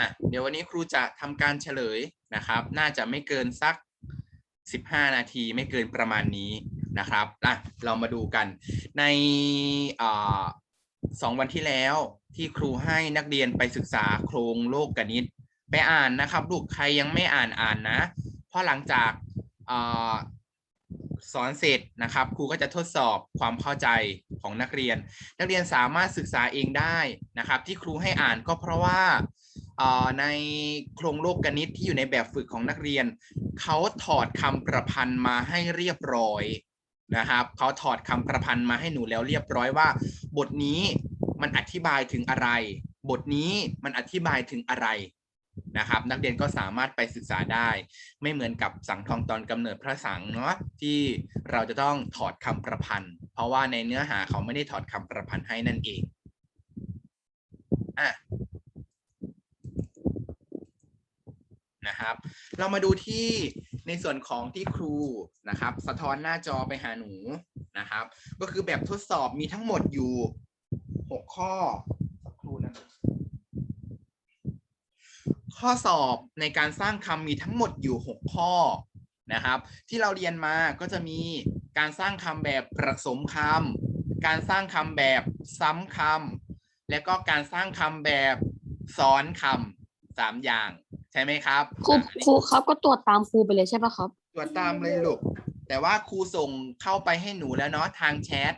อะเดี๋ยววันนี้ครูจะทำการเฉลยนะครับ น่าจะไม่เกินสัก 15 นาทีไม่เกินประมาณนี้นะครับอะเรามาดูกัน ในอสองวันที่แล้วที่ครูให้นักเรียนไปศึกษาโครงโลกกณิต ไปอ่านนะครับลูกใครยังไม่อ่านอ่านนะ เพราะหลังจากอสอนเสร็จนะครับ ครูก็จะทดสอบความเข้าใจของนักเรียน นักเรียนสามารถศึกษาเองได้นะครับ ที่ครูให้อ่านก็เพราะว่า ในโครงโลกกณิตที่อยู่ในแบบฝึกของนักเรียน เขาถอดคำประพันธ์มาให้เรียบร้อยนะครับเขาถอดคำประพันธ์มาให้หนูแล้วเรียบร้อยว่า บทนี้มันอธิบายถึงอะไร บทนี้มันอธิบายถึงอะไรนะครับ นักเรียนก็สามารถไปศึกษาได้ ไม่เหมือนกับสังทองตอนกำเนิดพระสังเนาะที่เราจะต้องถอดคำประพันธ์ เพราะว่าในเนื้อหาเขาไม่ได้ถอดคำประพันธ์ให้นั่นเองอะ นะครับ เรามาดูที่ในส่วนของที่ครูนะครับ สะท้อนหน้าจอไปหาหนูนะครับ ก็คือแบบทดสอบมีทั้งหมดอยู่หกข้อสักครู่นะข้อสอบในการสร้างคำมีทั้งหมดอยู่หกข้อนะครับ ที่เราเรียนมาก็จะมีการสร้างคำแบบผสมคำการสร้างคำแบบซ้ำคำและก็การสร้างคำแบบซ้อนคำสามอย่าง ใช่ไหมครับครูอะอันนี้ครูครับก็ตรวจตามครูไปเลยใช่ปะครับ ตรวจตามเลยลูกแต่ว่าครูส่งเข้าไปให้หนูแล้วเนาะทางแชท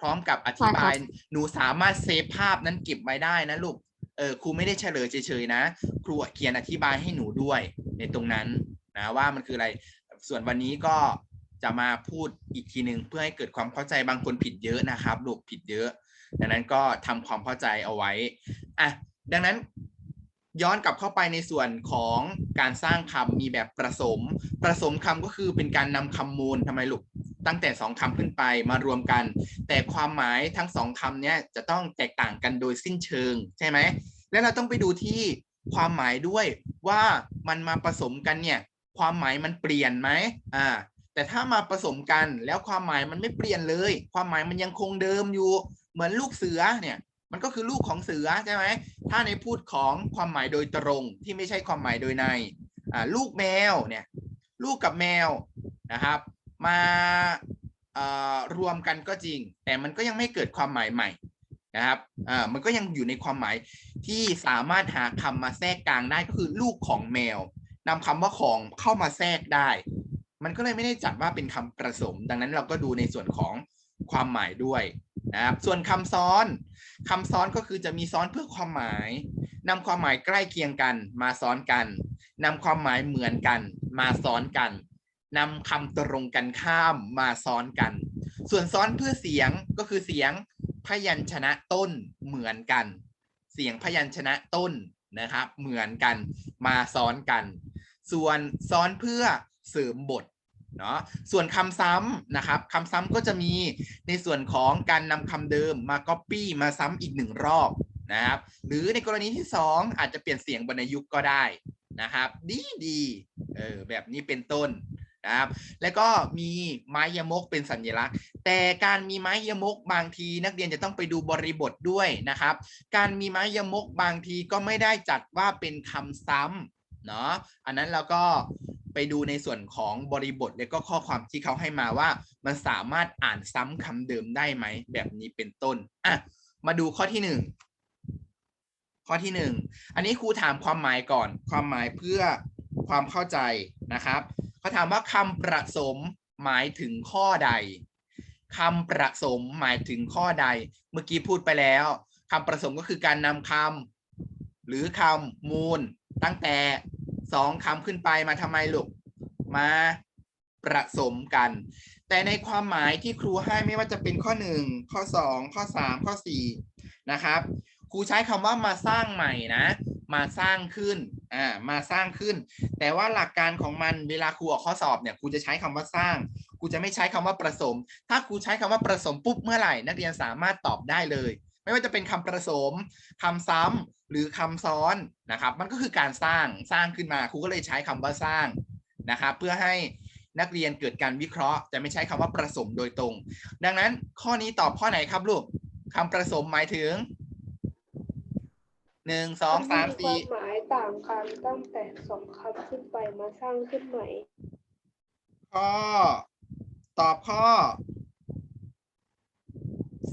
พร้อมกับอธิบาย หนูสามารถเซฟภาพนั้นเก็บไว้ได้นะลูกเออครูไม่ได้เฉลยเฉยๆนะ ครูเขียนอธิบายให้หนูด้วยในตรงนั้นนะว่ามันคืออะไร ส่วนวันนี้ก็จะมาพูดอีกทีหนึ่งเพื่อให้เกิดความเข้าใจบางคนผิดเยอะนะครับลูกผิดเยอะ ดังนั้นก็ทำความเข้าใจเอาไว้อะดังนั้น ย้อนกลับเข้าไปในส่วนของการสร้างคำมีแบบผสมผสมคำก็คือเป็นการนำคำมูลทำไมลูกตั้งแต่สองคำขึ้นไปมารวมกัน แต่ความหมายทั้งสองคำเนี้ยจะต้องแตกต่างกันโดยสิ้นเชิงใช่ไหมแล้วเราต้องไปดูที่ความหมายด้วยว่ามันมาผสมกันเนี่ยความหมายมันเปลี่ยนไหมอ่าแต่ถ้ามาผสมกันแล้วความหมายมันไม่เปลี่ยนเลย ความหมายมันยังคงเดิมอยู่ เหมือนลูกเสือเนี่ย มันก็คือลูกของเสือใช่ไหมถ้าในพูดของความหมายโดยตรงที่ไม่ใช่ความหมายโดยในอ่าลูกแมวเนี่ยลูกกับแมวนะครับ มาเอ่อรวมกันก็จริง แต่มันก็ยังไม่เกิดความหมายใหม่นะครับอ่ามันก็ยังอยู่ในความหมายที่สามารถหาคำมาแทรกกลางได้ก็คือลูกของแมวนำคำว่าของเข้ามาแทรกได้ มันก็เลยไม่ได้จัดว่าเป็นคำประสม ดังนั้นเราก็ดูในส่วนของความหมายด้วยนะครับ ส่วนคำซ้อน คำซ้อนก็คือจะมีซ้อนเพื่อความหมายนำความหมายใกล้เคียงกันมาซ้อนกันนำความหมายเหมือนกัน มาซ้อนกันนำคำตรงกันข้ามมาซ้อนกัน ส่วนซ้อนเพื่อเสียงก็คือเสียงพยัญชนะต้นเหมือนกัน เสียงพยัญชนะต้นนะครับ เหมือนกันมาซ้อนกัน ส่วนซ้อนเพื่อเสริมบท เนาะส่วนคำซ้ำนะครับคำซ้ำก็จะมีในส่วนของการนำคำเดิมมา Copy มาซ้ำอีกหนึ่งรอบนะครับ หรือในกรณีที่สองอาจจะเปลี่ยนเสียงบรรยุกต์ก็ได้นะครับ ดีดีเออแบบนี้เป็นต้นนะครับแล้วก็มีไม้ยมกเป็นสัญลักษณ์ แต่การมีไม้ยมกบางทีนักเรียนจะต้องไปดูบริบทด้วยนะครับ การมีไม้ยมกบางทีก็ไม่ได้จัดว่าเป็นคำซ้ำเนาะอันนั้นเราก็ ไปดูในส่วนของบริบทและก็ข้อความที่เขาให้มาว่า มันสามารถอ่านซ้ำคำเดิมได้ไหม แบบนี้เป็นต้นอะมาดูข้อที่หนึ่งข้อที่หนึ่งอันนี้ครูถามความหมายก่อน ความหมายเพื่อความเข้าใจนะครับเขาถามว่าคำประสมหมายถึงข้อใดคำประสมหมายถึงข้อใด เมื่อกี้พูดไปแล้วคำประสมก็คือการนำคำหรือคำมูลตั้งแต่ สองคำขึ้นไปมาทำไมลูกมาประสมกัน แต่ในความหมายที่ครูให้ไม่ว่าจะเป็นข้อหนึ่งข้อสองข้อสามข้อสี่นะครับ ครูใช้คำว่ามาสร้างใหม่นะ มาสร้างขึ้นอ่ามาสร้างขึ้น แต่ว่าหลักการของมันเวลาครูออกข้อสอบเนี่ยครูจะใช้คำว่าสร้างครูจะไม่ใช้คำว่าประสม ถ้าครูใช้คำว่าประสมปุ๊บเมื่อไหร่ นักเรียนสามารถตอบได้เลย ไม่ว่าจะเป็นคำประสมคำซ้ำ หรือคำซ้อนนะครับ มันก็คือการสร้างสร้างขึ้นมาครูก็เลยใช้คำว่าสร้างนะครับ เพื่อให้นักเรียนเกิดการวิเคราะห์ จะไม่ใช้คำว่าประสมโดยตรง ดังนั้นข้อนี้ตอบข้อไหนครับลูกคำประสมหมายถึงหนึ่งสองสามสี่ความหมายต่างกันตั้งแต่สองคำขึ้นไปมาสร้างขึ้นใหม่ข้อตอบข้อ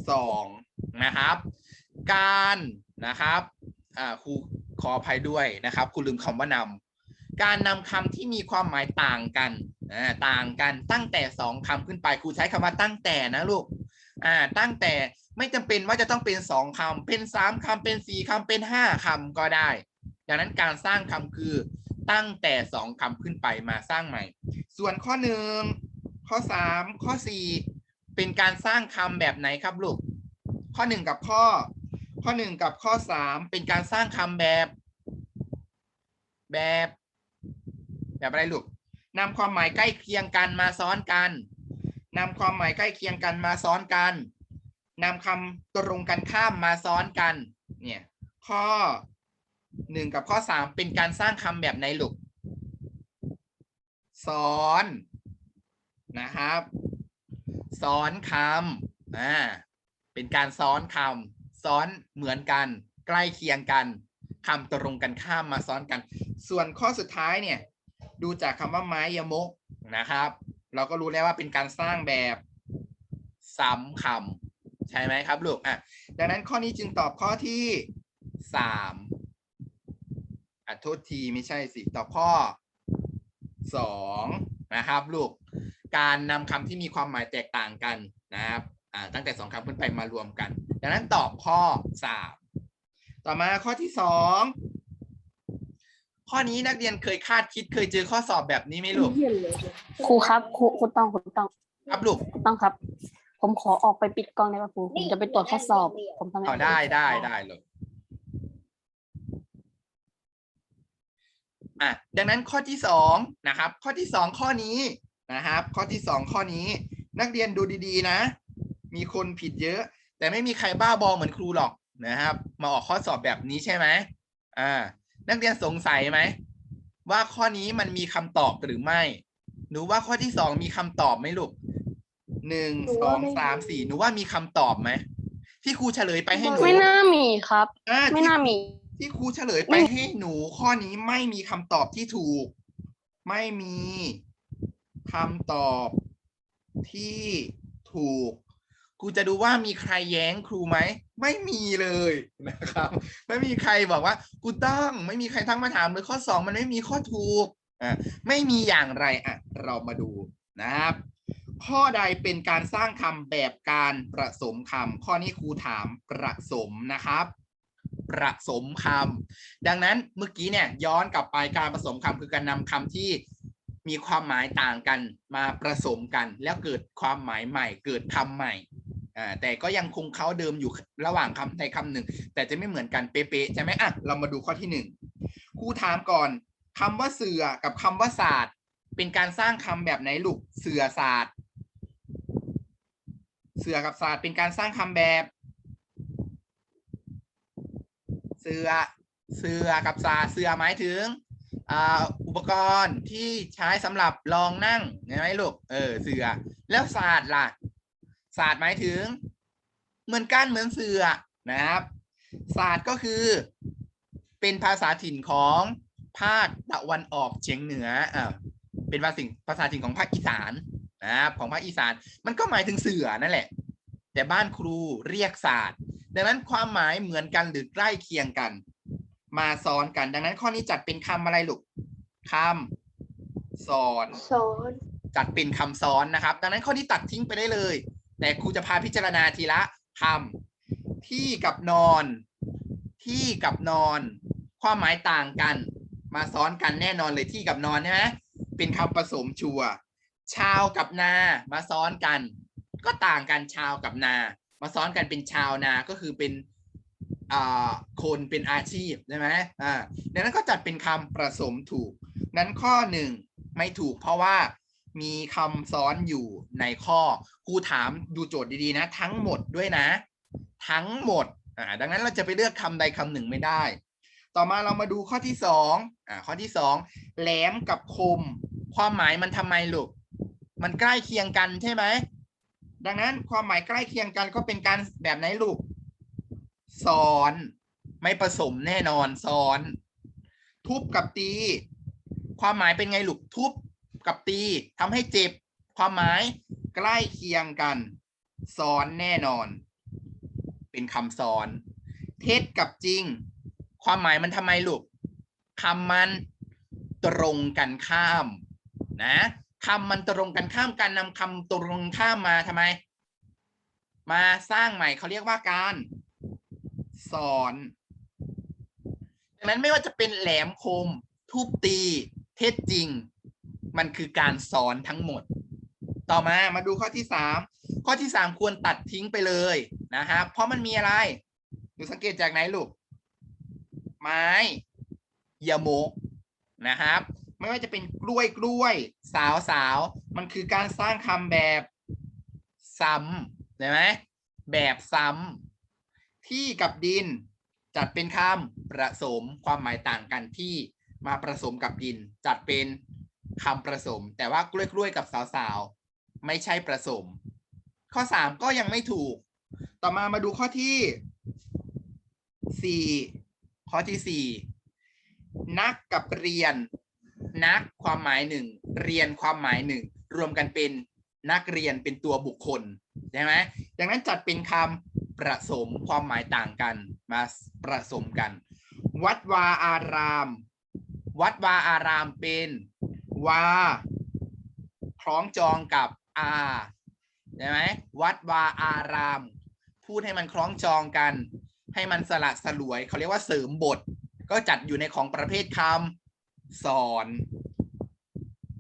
สองนะครับ การนะครับอ่า ครูขออภัยด้วยนะครับครูลืมคำว่านำการนำคำที่มีความหมายต่างกันอ่าต่างกันตั้งแต่สองคำขึ้นไปครูใช้คำว่าตั้งแต่นะลูกอ่าตั้งแต่ไม่จำเป็นว่าจะต้องเป็นสองคำเป็นสามคำเป็นสี่คำเป็นห้าคำก็ได้ ดังนั้นการสร้างคำคือตั้งแต่สองคำขึ้นไปมาสร้างใหม่ ส่วนข้อหนึ่งข้อสามข้อสี่เป็นการสร้างคำแบบไหนครับลูกข้อหนึ่งกับข้อ ข้อหนึ่งกับข้อสามเป็นการสร้างคำแบบ แบบ แบบอะไรลูกนำความหมายใกล้เคียงกันมาซ้อนกันนำความหมายใกล้เคียงกันมาซ้อนกันนำคำตรงกันข้ามมาซ้อนกัน เนี่ย ข้อหนึ่งกับข้อสามเป็นการสร้างคำแบบไหนลูกซ้อนนะครับซ้อนคำอ่าเป็นการซ้อนคำ ซ้อนเหมือนกัน ใกล้เคียงกันคำตรงกันข้ามมาซ้อนกัน ส่วนข้อสุดท้ายเนี่ย ดูจากคำว่าไม้ยมกนะครับ เราก็รู้แล้วว่าเป็นการสร้างแบบซ้ำคำใช่ไหมครับลูกอะดังนั้นข้อนี้จึงตอบข้อที่สามอะโทษทีไม่ใช่สิตอบข้อสองนะครับลูกการนำคำที่มีความหมายแตกต่างกันนะครับอ่าตั้งแต่สองคำขึ้นไปมารวมกัน ดังนั้นตอบข้อสามต่อมาข้อที่สองข้อนี้นักเรียนเคยคาดคิดเคยเจอข้อสอบแบบนี้ไหมลูกครูครับครูครูต้องครูต้องครับลูกครูต้องครับ ผมขอออกไปปิดกล้องได้ป่ะครูผมจะไปตรวจข้อสอบ ผมทำเอาได้ได้ได้เลยอะดังนั้นข้อที่สองนะครับ ข้อที่สองข้อนี้นะครับ ข้อที่สองข้อนี้ นักเรียนดูดีๆนะ มีคนผิดเยอะ แต่ไม่มีใครบ้าบอเหมือนครูหรอกนะครับ มาออกข้อสอบแบบนี้ใช่ไหมอ่า นักเรียนสงสัยไหมว่าข้อนี้มันมีคำตอบหรือไม่ หนูว่าข้อที่สองมีคำตอบไหมลูกหนึ่งหนูสอว่างไม่มีสามสี่หนูว่ามีคำตอบไหมที่ครูเฉลยไปให้หนูไม่น่ามีครับอ่าไม่ที่น่ามี ที่ครูเฉลยไปให้หนู ข้อนี้ไม่มีคำตอบที่ถูก ไม่มีคำตอบที่ถูก ครูจะดูว่ามีใครแย้งครูไหม ไม่มีเลยนะครับ ไม่มีใครบอกว่า กูต้องไม่มีใครทั้งมาถามเลยข้อสองมันไม่มีข้อถูกอ่าไม่มีอย่างไรอะเรามาดูนะครับ ข้อใดเป็นการสร้างคำแบบการผสมคำข้อนี้ครูถามผสมนะครับผสมคำดังนั้นเมื่อกี้เนี่ยย้อนกลับไปการผสมคำคือการนำคำที่มีความหมายต่างกันมาผสมกัน แล้วเกิดความหมายใหม่ เกิดคำใหม่ อ่าแต่ก็ยังคงเขาเดิมอยู่ระหว่างคำใดคำหนึ่ง แต่จะไม่เหมือนกันเป๊ะๆใช่ไหมอะเรามาดูข้อที่หนึ่งครูถามก่อนคำว่าเสือกับคำว่าศาสตร์ เป็นการสร้างคำแบบไหนลูกเสือศาสตร์เสือกับศาสตร์เป็นการสร้างคำแบบ เสือเสือกับศาสตร์เสือหมายถึงอ่าอุปกรณ์ที่ใช้สำหรับรองนั่งเห็นไหมลูกเออเสือแล้วศาสตร์ล่ะ ศาสตร์หมายถึง เหมือนกันเหมือนเสือนะครับ ศาสตร์ก็คือ เป็นภาษาถิ่นของภาคตะวันออกเฉียงเหนืออ่าเป็นภาษาถิ่นภาษาถิ่นของภาคอีสานนะครับของภาคอีสาน มันก็หมายถึงเสือนั่นแหละ แต่บ้านครูเรียกศาสตร์ ดังนั้นความหมายเหมือนกันหรือใกล้เคียงกัน มาซ้อนกันดังนั้นข้อนี้จัดเป็นคำอะไรลูกคำซ้อนสอน จัดเป็นคำซ้อนนะครับ ดังนั้นข้อนี้ตัดทิ้งไปได้เลย แต่ครูจะพาพิจารณาทีละคำที่กับนอน ที่กับนอน ความหมายต่างกัน มาซ้อนกันแน่นอนเลยที่กับนอนใช่ไหมเป็นคำผสมชัวชาวกับนามาซ้อนกัน ก็ต่างกันชาวกับนา มาซ้อนกันเป็นชาวนาก็คือเป็นคนเป็นอาชีพใช่ไหมอ่าดังนั้นก็จัดเป็นคำผสมถูก นั้นข้อหนึ่งไม่ถูกเพราะว่า มีคำซ้อนอยู่ในข้อครูถามดูโจทย์ดีๆนะ ทั้งหมดด้วยนะ ทั้งหมดอ่าดังนั้นเราจะไปเลือกคำใดคำหนึ่งไม่ได้ ต่อมาเรามาดูข้อที่สองอ่าข้อที่สองแหลมกับคม ความหมายมันทำไมลูกมันใกล้เคียงกันใช่ไหมดังนั้นความหมายใกล้เคียงกันก็เป็นการแบบไหนลูกซ้อนไม่ผสมแน่นอนซ้อน ทุบกับตี ความหมายเป็นไงลูกทุบ กับตีทำให้เจ็บความหมายใกล้เคียงกัน ซ้อนแน่นอน เป็นคำซ้อน เท็จกับจริง ความหมายมันทำไมลูกคำมันตรงกันข้ามนะคำมันตรงกันข้ามการนำคำตรงข้ามมาทำไม มาสร้างใหม่เขาเรียกว่าการสอนดังนั้นไม่ว่าจะเป็นแหลมคม ทุบตี เท็จจริง มันคือการสอนทั้งหมด ต่อมามาดูข้อที่สามข้อที่สามควรตัดทิ้งไปเลยนะครับเพราะมันมีอะไรดูสังเกตจากไหนลูก ไม้ยาโมกนะครับ ไม่ว่าจะเป็นกล้วยกล้วย สาวสาวมันคือการสร้างคำแบบซ้ำใช่ไหมแบบซ้ำที่กับดินจัดเป็นคำผสมความหมายต่างกันที่มาผสมกับดิน จัดเป็น คำผสม แต่ว่ากล้วยกล้วยกับสาวสาวไม่ใช่ผสม ข้อสามก็ยังไม่ถูก ต่อมามาดูข้อที่สี่ข้อที่สี่นักกับเรียน นักความหมายหนึ่งเรียนความหมายหนึ่งรวมกันเป็นนักเรียนเป็นตัวบุคคลใช่ไหมดังนั้นจัดเป็นคำผสมความหมายต่างกันมาผสมกัน วัดวาอาราม วัดวาอารามเป็น วาคล้องจองกับอาใช่ไหมวัดวาอาราม พูดให้มันคล้องจองกัน ให้มันสละสลวย เขาเรียกว่าเสริมบท ก็จัดอยู่ในของประเภทคำสอน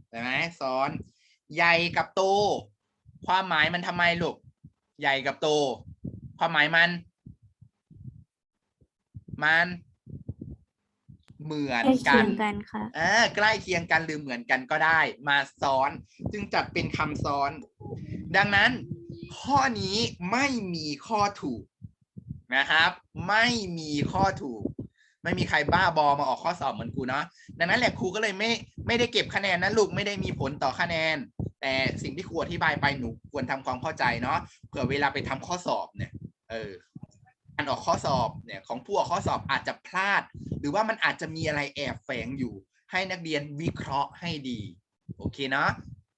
ใช่ไหมสอน ใหญ่กับโต ความหมายมันทำไมลูกใหญ่กับโต ความหมายมัน มัน เหมือนใกล้กัเคียนงกันค่ะอ่าใกล้เคียงกันหรือเหมือนกันก็ได้ มาซ้อน จึงจัดเป็นคำซ้อน ดังนั้น ข้อนี้ไม่มีข้อถูกนะครับ ไม่มีข้อถูก ไม่มีใครบ้าบอมาออกข้อสอบเหมือนครูเนาะดังนั้นแหละครูก็เลยไม่ไม่ได้เก็บคะแนนนะลูกไม่ได้มีผลต่อคะแนน แต่สิ่งที่ครูอธิบายไปหนูควรทำความเข้าใจเนาะเผื่อเวลาไปทำข้อสอบเนี่ย เออ การออกข้อสอบเนี่ยของผู้ออกข้อสอบอาจจะพลาด หรือว่ามันอาจจะมีอะไรแอบแฝงอยู่ ให้นักเรียนวิเคราะห์ให้ดี โอเคเนาะ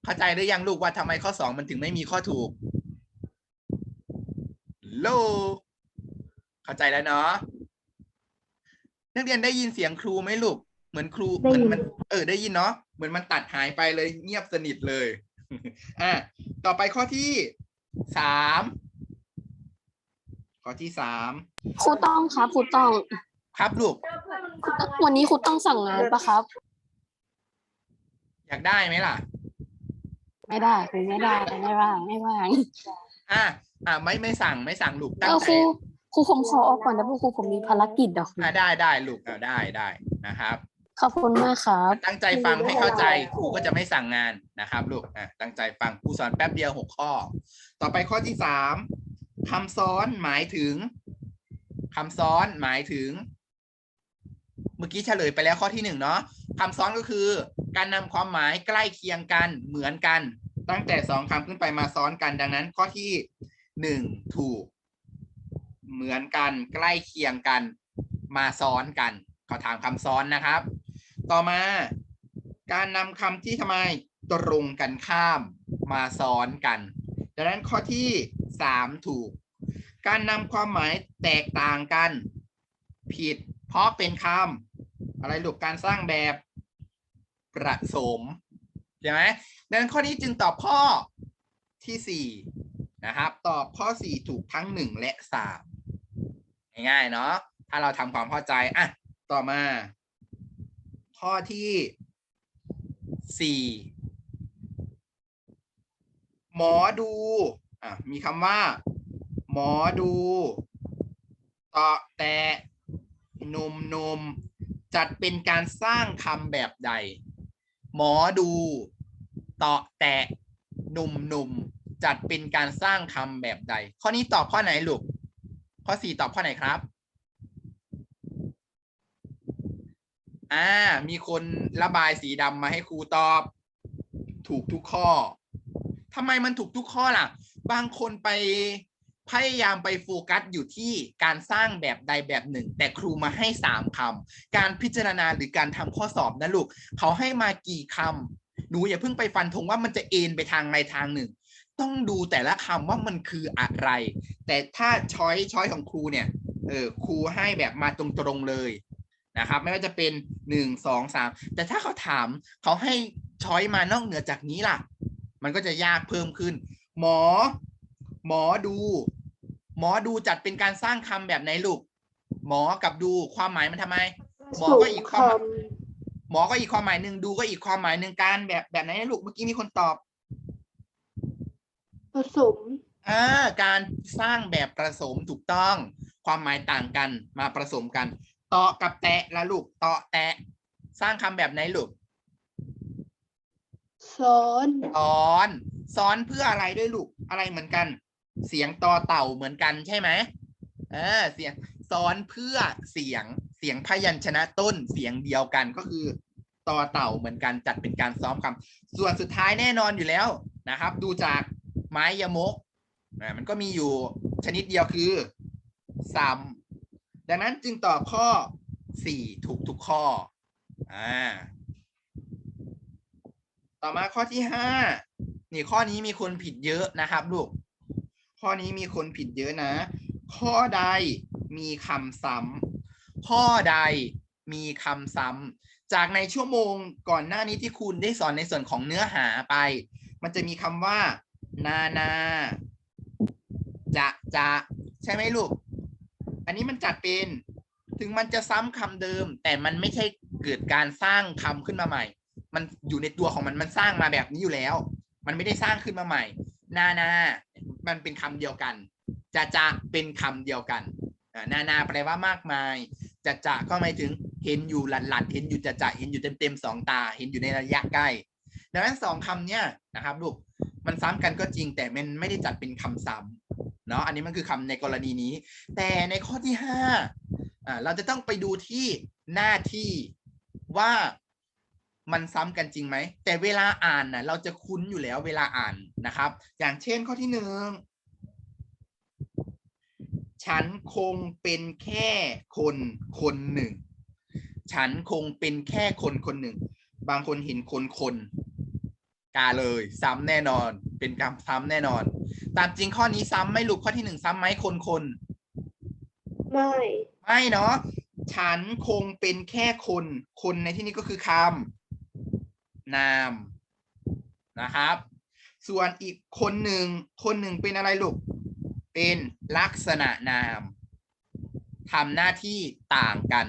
เข้าใจหรือยังลูกว่าทำไมข้อสองมันถึงไม่มีข้อถูกโลเข้าใจแล้วเนาะนักเรียนได้ยินเสียงครูไหมลูก เหมือนครูเหได้มือนยินมัน เออได้ยินเนาะเหมือนมันตัดหายไปเลยเงียบสนิทเลย อะต่อไปข้อที่สาม ข้อที่สามครูต้องครับครูต้องครับลูก วันนี้ครูต้องสั่งงานปะครับ อยากได้ไหมล่ะ ไม่ได้ครูไม่ได้ไม่ว่างไม่ว่างอะอะไม่ไม่สั่งไม่สั่งลูกตั้เองอใจครูครูผมขอออกก่อนนะเพราะครูผมมีภารกิจอะครูอะได้ได้ลูกอะได้ได้นะครับ ขอบคุณมากครับ ตั้งใจฟังให้เข้าใจครูก็จะไม่สั่งงานนะครับ ลูกอะตั้งใจฟังครูสอนแป๊บเดียวหกข้อ ต่อไปข้อที่สาม คำซ้อนหมายถึงคำซ้อนหมายถึง เมื่อกี้เฉลยไปแล้วข้อที่หนึ่งเนาะคำซ้อนก็คือ การนำความหมายใกล้เคียงกันเหมือนกัน ตั้งแต่สองคำขึ้นไปมาซ้อนกันดังนั้น ข้อที่หนึ่งถูก เหมือนกันใกล้เคียงกัน มาซ้อนกันเขาถามคำซ้อนนะครับ ต่อมา การนำคำที่ทำไมตรงกันข้ามมาซ้อนกัน ดังนั้นข้อที่ สามถูก การนำความหมายแตกต่างกัน ผิด เพราะเป็นคำอะไรลูกการสร้างแบบประสมใช่ไหมดังนั้นข้อนี้จึงตอบข้อที่สี่นะครับ ตอบข้อสี่ถูกทั้งหนึ่งและสามง่ายๆเนาะถ้าเราทำความเข้าใจอะต่อมา ข้อที่สี่หมอดู อะมีคำว่า หมอดูตอแต่หนุ่มนมจัดเป็นการสร้างคำแบบใด หมอดูตอแต่หนุ่มนมจัดเป็นการสร้างคำแบบใด ข้อนี้ตอบข้อไหนลูก ข้อสี่ตอบข้อไหนครับอ่ามีคนระบายสีดำมาให้ครูตอบ ถูกทุกข้อทำไมมันถูกทุกข้อล่ะ บางคนไปพยายามไปโฟกัสอยู่ที่การสร้างแบบใดแบบหนึ่ง แต่ครูมาให้สามคำการพิจารณาหรือการทำข้อสอบนะลูก เขาให้มากี่คำหนูอย่าเพิ่งไปฟันธงว่ามันจะเอ็นไปทางใดทางหนึ่ง ต้องดูแต่ละคำว่ามันคืออะไร แต่ถ้าช้อยช้อยของครูเนี่ยเออครูให้แบบมาตรงๆเลยนะครับ ไม่ว่าจะเป็นหนึ่งสองสามแต่ถ้าเขาถามเขาให้ช้อยมานอกเหนือจากนี้ล่ะ มันก็จะยากเพิ่มขึ้น หมอ หมอดู หมอดูจัดเป็นการสร้างคำแบบไหนลูก หมอกับดูความหมายมันทำไม หมอก็อีกคความหมอก็อีกความหมายหนึ่งดูก็อีกความหมายหนึ่งการแบบแบบไหนนะลูกเมื่อกี้มีคนตอบำผสมอ่าการสร้างแบบผสมถูกต้อง ความหมายต่างกันมาผสมกันต่อกับแตะละลูกต่อแตะ สร้างคำแบบไหนลูกซ้อน ซ้อน ซ้อนเพื่ออะไรด้วยลูกอะไรเหมือนกัน เสียงต่อเต่าเหมือนกันใช่ไหมเออเสียงซ้อนเพื่อเสียงเสียงพยัญชนะต้นเสียงเดียวกันก็คือต่อเต่าเหมือนกันจัดเป็นการซ้อมคำส่วนสุดท้ายแน่นอนอยู่แล้วนะครับ ดูจากไม้ยมกอ่มันก็มีอยู่ชนิดเดียวคือซ้ำดังนั้นจึงตอบข้อสี่ถูกทุกข้ออ่าต่อมาข้อที่ห้า นี่ข้อนี้มีคนผิดเยอะนะครับลูก ข้อนี้มีคนผิดเยอะนะ ข้อใดมีคำซ้ำข้อใดมีคำซ้ำจากในชั่วโมงก่อนหน้านี้ที่คุณได้สอนในส่วนของเนื้อหาไป มันจะมีคำว่า นานา จะจะใช่ไหมลูก อันนี้มันจัดเป็น ถึงมันจะซ้ำคำเดิม แต่มันไม่ใช่เกิดการสร้างคำขึ้นมาใหม่ มันอยู่ในตัวของมันมันสร้างมาแบบนี้อยู่แล้ว มันไม่ได้สร้างขึ้นมาใหม่ นานา มันเป็นคำเดียวกัน จะจะเป็นคำเดียวกันอ่านานาแปลว่ามากมาย จะจะก็หมายถึงเห็นอยู่หลัดหลัดเห็นอยู่จะจะเห็นอยู่เต็มเต็มสองตา เห็นอยู่ในระยะใกล้ ดังนั้นสองคำเนี้ยนะครับลูก มันซ้ำกันก็จริงแต่มันไม่ได้จัดเป็นคำซ้ำเนาะ อันนี้มันคือคำในกรณีนี้ แต่ในข้อที่ห้าเราจะต้องไปดูที่หน้าที่ว่า มันซ้ำกันจริงไหม แต่เวลาอ่านนะเราจะคุ้นอยู่แล้วเวลาอ่านนะครับ อย่างเช่นข้อที่หนึ่งฉันคงเป็นแค่คนคนหนึ่ง ฉันคงเป็นแค่คนคนหนึ่ง บางคนเห็นคนคนกาเลย ซ้ำแน่นอน เป็นการซ้ำแน่นอน ตามจริงข้อนี้ซ้ำไหม่ลูกข้อที่หนึ่งซ้ำไหมคนคนไม่ไม่เนาะฉันคงเป็นแค่คน คนในที่นี้ก็คือคำ นามนะครับ ส่วนอีกคนหนึ่งคนหนึ่งเป็นอะไรลูก เป็นลักษณะนามทำหน้าที่ต่างกัน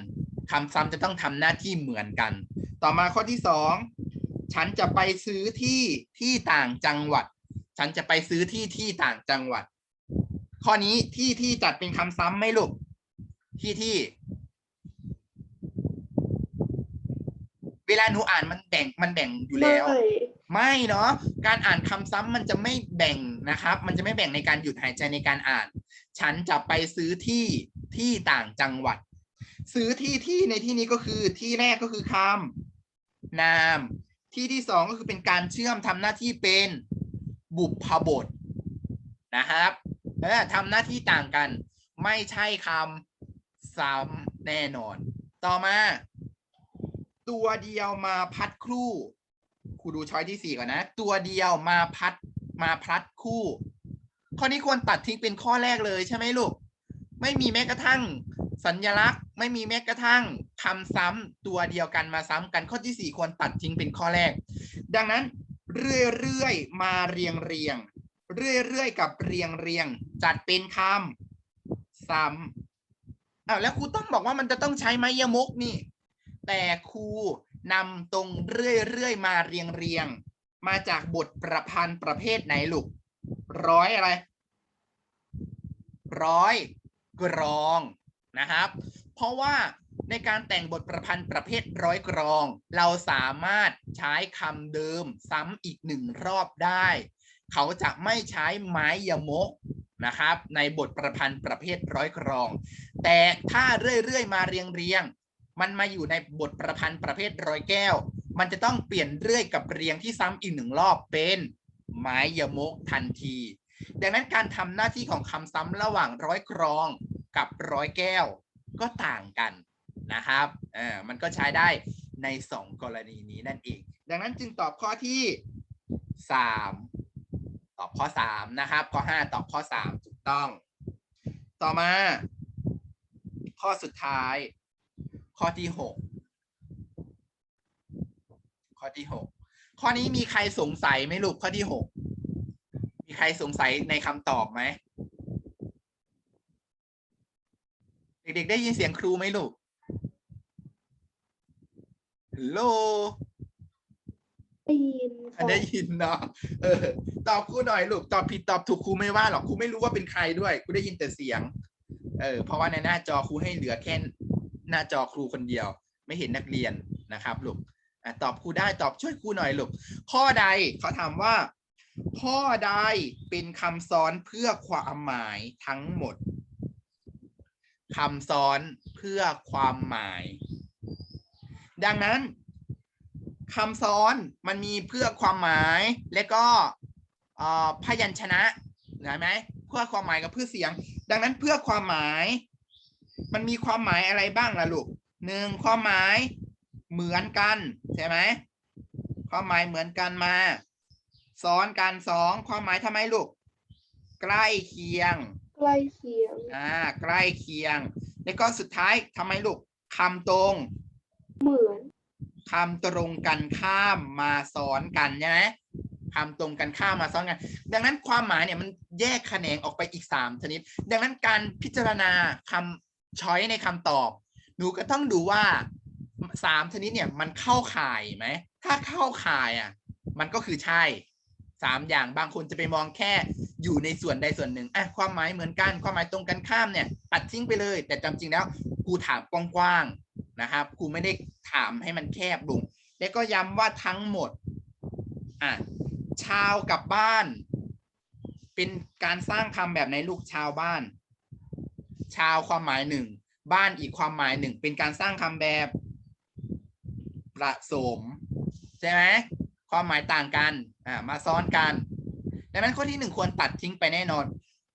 คำซ้ำจะต้องทำหน้าที่เหมือนกัน ต่อมาข้อที่สองฉันจะไปซื้อที่ที่ต่างจังหวัด ฉันจะไปซื้อที่ที่ต่างจังหวัด ข้อนี้ที่ที่จัดเป็นคำซ้ำไหมลูก ที่ที่ เวลาหนูอ่านมันแบ่งมันแบ่งอยู่ไม่แล้ว ไม่เนาะการอ่านคำซ้ำมันจะไม่แบ่งนะครับ มันจะไม่แบ่งในการหยุดหายใจในการอ่าน ฉันจะไปซื้อที่ที่ต่างจังหวัด ซื้อที่ที่ในที่นี้ก็คือที่แรกก็คือคำนาม ที่ที่สองก็คือเป็นการเชื่อมทำหน้าที่เป็นบุพบทนะครับเออทำหน้าที่ต่างกัน ไม่ใช่คำซ้ำแน่นอน ต่อมา ตัวเดียวมาพัดครู่ครูดูช้อยที่สี่ก่อนนะ ตัวเดียวมาพัดมาพลัดคู่ ข้อนี้ควรตัดทิ้งเป็นข้อแรกเลยใช่ไหมลูก ไม่มีแม้กระทั่ง สัญลักษณ์ ไม่มีแม้กระทั่งคำซ้ำตัวเดียวกันมาซ้ำกันข้อที่สี่ควรตัดทิ้งเป็นข้อแรก ดังนั้น เรื่อยๆมาเรียงเรียง เรื่อยๆกับเรียงเรียง จัดเป็นคำซ้ำอ้าวแล้วครูต้องบอกว่ามันจะต้องใช้ไม้ยมุกนี่ แต่ครูนำตรงเรื่อยๆมาเรียงเรียงๆมาจากบทประพันธ์ประเภทไหนลูก ร้อยอะไร ร้อยกรองนะครับ เพราะว่าในการแต่งบทประพันธ์ประเภทร้อยกรอง เราสามารถใช้คำเดิมซ้ำอีกหนึ่งรอบได้ เขาจะไม่ใช้ไม้ยมกนะครับ ในบทประพันธ์ประเภทร้อยกรอง แต่ถ้าเรื่อยๆมาเรียงๆ มันมาอยู่ในบทประพันธ์ประเภทร้อยแก้ว มันจะต้องเปลี่ยนเรื่อยกับเรียงที่ซ้ำอีกหนึ่งรอบเป็นไม้ยมกทันที ดังนั้นการทำหน้าที่ของคำซ้ำระหว่างร้อยกรองกับร้อยแก้วก็ต่างกันนะครับเออมันก็ใช้ได้ในสองกรณีนี้นั่นเอง ดังนั้นจึงตอบข้อที่สามตอบข้อสามนะครับ ข้อห้าตอบข้อสามถูกต้อง ต่อมา ข้อสุดท้าย ข้อที่หกข้อที่หกข้อนี้มีใครสงสัยไหมลูกข้อที่หกมีใครสงสัยในคำตอบไหมเด็กๆได้ยินเสียงครูไหมลูกฮัลโหลได้ยินอะได้ยินเนาะเออ ตอบครูหน่อยลูก ตอบผิดตอบถูกครูไม่ว่าหรอกครูไม่รู้ว่าเป็นใครด้วยครูได้ยินแต่เสียง เออ เพราะว่าในหน้าจอครูให้เหลือแค่ หน้าจอครูคนเดียว ไม่เห็นนักเรียนนะครับลูกอตอบครูได้ตอบช่วยครูหน่อยลูกข้อใดเขาถามว่า ข้อใดเป็นคำซ้อนเพื่อความหมายทั้งหมดคำซ้อนเพื่อความหมาย ดังนั้นคำซ้อนมันมีเพื่อความหมาย และก็พยัญชนะเห็นไหมเพื่อความหมายกับเพื่อเสียง ดังนั้นเพื่อความหมาย มันมีความหมายอะไรบ้างล่ะลูกหนึ่งความหมายเหมือนกันใช่ไหมความหมายเหมือนกันมา ซ้อนกันสองความหมายทำไมลูก ใกล้เคียง ใกล้เคียงอ่าใกล้เคียง แล้วก็สุดท้ายทำไมลูกคำตรง เหมือนคำตรงกันข้ามมาซ้อนกันใช่ไหมคำตรงกันข้ามมาซ้อนกัน ดังนั้นความหมายเนี่ยมันแยกแขนงออกไปอีกสามชนิด ดังนั้นการพิจารณาคำ ช้อยในคำตอบ หนูก็ต้องดูว่าสามชนิดเนี่ยมันเข้าข่ายไหม ถ้าเข้าข่ายอะ มันก็คือใช่สามอย่างบางคนจะไปมองแค่อยู่ในส่วนใดส่วนหนึ่งอะความหมายเหมือนกัน ความหมายตรงกันข้ามเนี่ย ตัดทิ้งไปเลย แต่จำจริงแล้วครูถามกว้างๆนะครับครูไม่ได้ถามให้มันแคบลงและก็ย้ำว่าทั้งหมดอะชาวกับบ้าน เป็นการสร้างคำแบบในลูกชาวบ้าน ชาวความหมายหนึ่ง บ้านอีกความหมายหนึ่ง เป็นการสร้างคำแบบประสมใช่ไหมความหมายต่างกันอ่ามาซ้อนกันดังนั้นข้อที่หนึ่งควรตัดทิ้งไปแน่นอน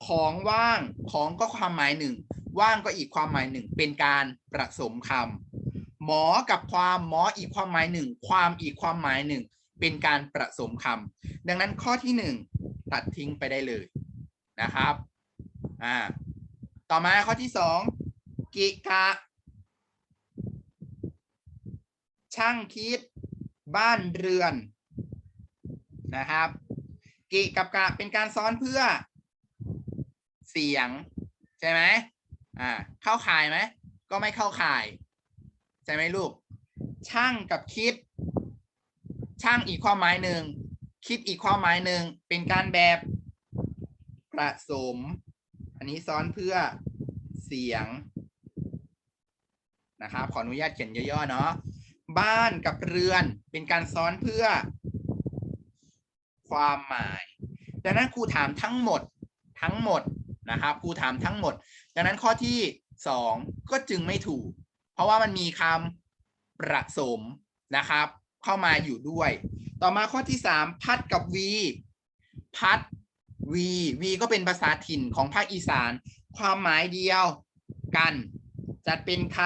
ของว่างของก็ความหมายหนึ่ง ว่างก็อีกความหมายหนึ่ง เป็นการประสมคำหมอกับความหมออีกความหมายหนึ่ง ความอีกความหมายหนึ่ง เป็นการประสมคำดังนั้นข้อที่หนึ่งตัดทิ้งไปได้เลยนะครับอ่า ต่อมาข้อที่สองกิกะ ช่างคิด บ้านเรือน นะครับ กิกับกะเป็นการซ้อนเพื่อ เสียง ใช่ไหมอ่าเข้าข่ายไหม ก็ไม่เข้าข่าย ใช่ไหมลูก ช่างกับคิด ช่างอีกความหมายหนึ่งคิดอีกความหมายหนึ่งเป็นการแบบประสม อันนี้ซ้อนเพื่อเสียงนะครับ ขออนุญาตเขียนย่อๆเนาะ บ้านกับเรือนเป็นการซ้อนเพื่อ ความหมาย ดังนั้นครูถามทั้งหมดทั้งหมดนะครับครูถามทั้งหมด ดังนั้นข้อที่สองก็จึงไม่ถูก เพราะว่ามันมีคำประสมนะครับ เข้ามาอยู่ด้วย ต่อมาข้อที่สามพัดกับวีพัด วีวีก็เป็นภาษาถิ่นของภาคอีสาน ความหมายเดียวกัน จัดเป็นค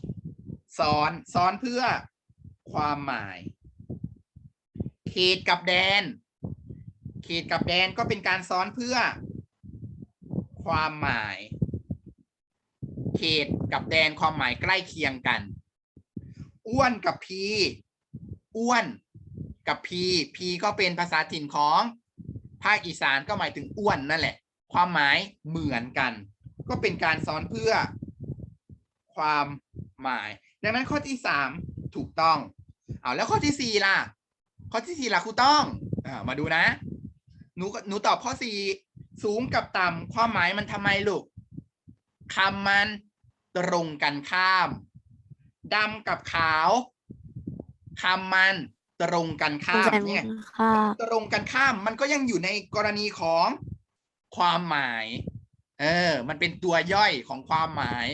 ำซ้อนซ้อนเพื่อความหมาย เขตกับแดน เขตกับแดนก็เป็นการซ้อนเพื่อ ความหมาย เขตกับแดนความหมายใกล้เคียงกัน อ้วนกับพี อ้วนกับพี พีก็เป็นภาษาถิ่นของ ภาคอีสานก็หมายถึงอ้วนนั่นแหละ ความหมายเหมือนกัน ก็เป็นการซ้อนเพื่อความหมาย ดังนั้นข้อที่สามถูกต้อง เอาแล้วข้อที่สี่ล่ะ ข้อที่สี่ล่ะครูต้องอ่ามาดูนะ หนูหนูตอบข้อสี่สูงกับต่ำความหมายมันทำไมลูกคำมันตรงกันข้ามดำกับขาวคำมัน ตรงกันข้ามเนี่ยค่ะตรงกันข้ามมันก็ยังอยู่ในกรณีของความหมาย เออ มันเป็นตัวย่อยของความหมาย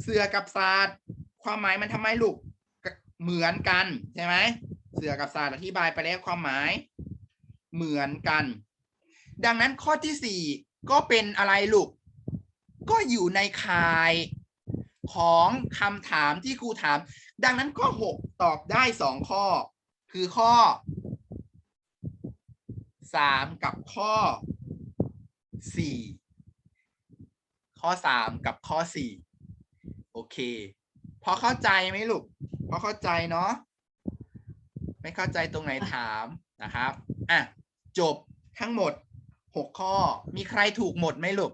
เสือกับศาสตร์ความหมายมันทำไมลูกก็เหมือนกันใช่ไหมเสือกับศาสตร์อธิบายไปแล้วความหมาย เหมือนกัน ดังนั้นข้อที่สี่ก็เป็นอะไรลูก ก็อยู่ในข่ายของคำถามที่ครูถาม ดังนั้นข้อหกตอบได้สองข้อ คือข้อสามกับข้อสี่ข้อสามกับข้อสี่โอเค พอเข้าใจไหมลูก พอเข้าใจเนาะไม่เข้าใจตรงไหนถามนะครับ อะ จบทั้งหมดหกข้อ มีใครถูกหมดไหมลูก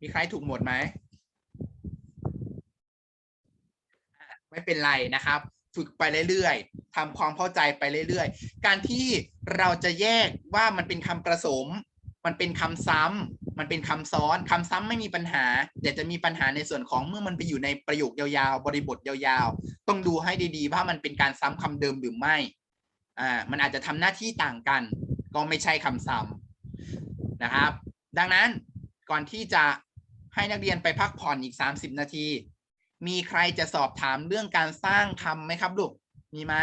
มีใครถูกหมดไหม ไม่เป็นไรนะครับ ฝึกไปเรื่อยๆทำความเข้าใจไปเรื่อยๆ การที่เราจะแยกว่ามันเป็นคำผสม มันเป็นคำซ้ำมันเป็นคำซ้อนคำซ้ำไม่มีปัญหา แต่จะมีปัญหาในส่วนของเมื่อมันไปอยู่ในประโยคยาวๆ บริบทยาวๆ ต้องดูให้ดีๆ ว่ามันเป็นการซ้ำคำเดิมหรือไม่ อ่า มันอาจจะทำหน้าที่ต่างกัน ก็ไม่ใช่คำซ้ำนะครับ ดังนั้นก่อนที่จะให้นักเรียนไปพักผ่อนอีก 30 นาที มีใครจะสอบถามเรื่องการสร้างคำไหมครับลูก มีไหม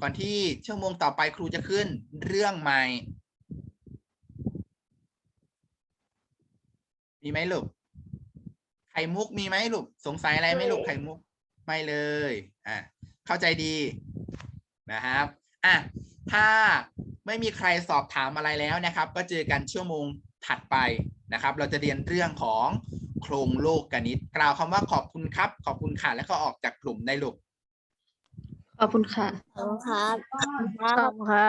ก่อนที่ชั่วโมงต่อไปครูจะขึ้นเรื่องใหม่ มีไหมลูก ไข่มุกมีไหมลูก สงสัยอะไรไหมลูกไม่ไข่มุก ไม่เลย อะ เข้าใจดีนะครับ อะ ถ้าไม่มีใครสอบถามอะไรแล้วนะครับ ก็เจอกันชั่วโมงถัดไปนะครับ เราจะเรียนเรื่องของ โครงโลกกนิต กล่าวคำว่าขอบคุณครับ ขอบคุณค่ะ แล้วก็ออกจากกลุ่มได้ลูก ขอบคุณค่ะ ขอบคุณครับ ขอบคุณค่ะ